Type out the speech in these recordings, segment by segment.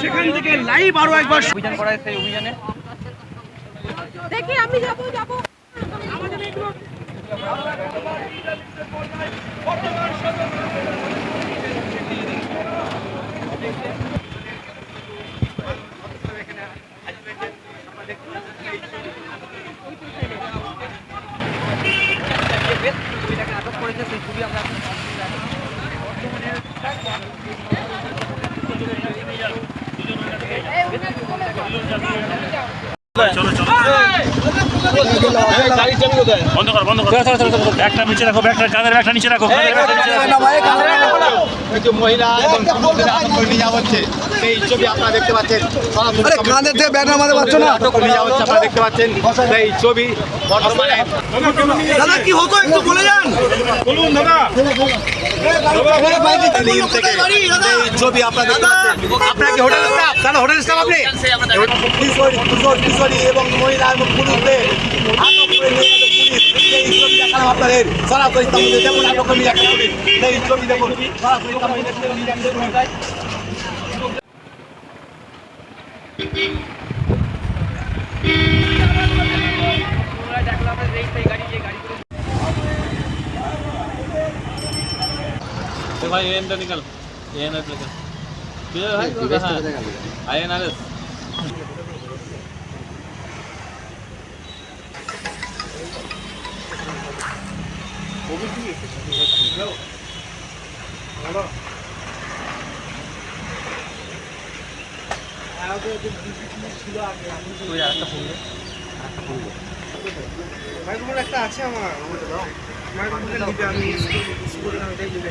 সেখান থেকে লাইভ আরও একবার অভিযান করা সেই অভিযানে দেখি আমি যাব যাব। আমাদের বন্ধ কর বন্ধ কর একটা নিচে রাখো ব্যাগটা কাঁধের ব্যাগটা নিচে রাখো মহিলা সেই ছবি আপনারা দেখতে পাচ্ছেন। আরে কাঁধের থেকে ব্যানার মাঝে পাচ্ছ না? করে যাওয়া হচ্ছে আপনারা দেখতে পাচ্ছেন। সেই ছবি বর্তমানে দাদা কি হতো একটু বলে যান। বলুন দাদা দিন থেকে সেই ছবি আপনারা দেখতে পাচ্ছেন। আপনারা কি হোটেল স্টাফ? দাদা হোটেল স্টাফ আপনি? কিশোরী কিশোর কিশোরী এবং মহিলা এবং পুরুষদের আটক করে নিয়ে গেল ছবি দেখালাম আপনাদের। সরাসরি তামিলে যেমন আটক করে নিয়ে সেই ছবি দেখুন। সরাসরি তামিলে तो भाई एन तो निकल একটা আছে আমার আমাকে দাও মাইক্রোফোনটা আমি স্কুলে আমি দেবে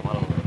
ভালো হবে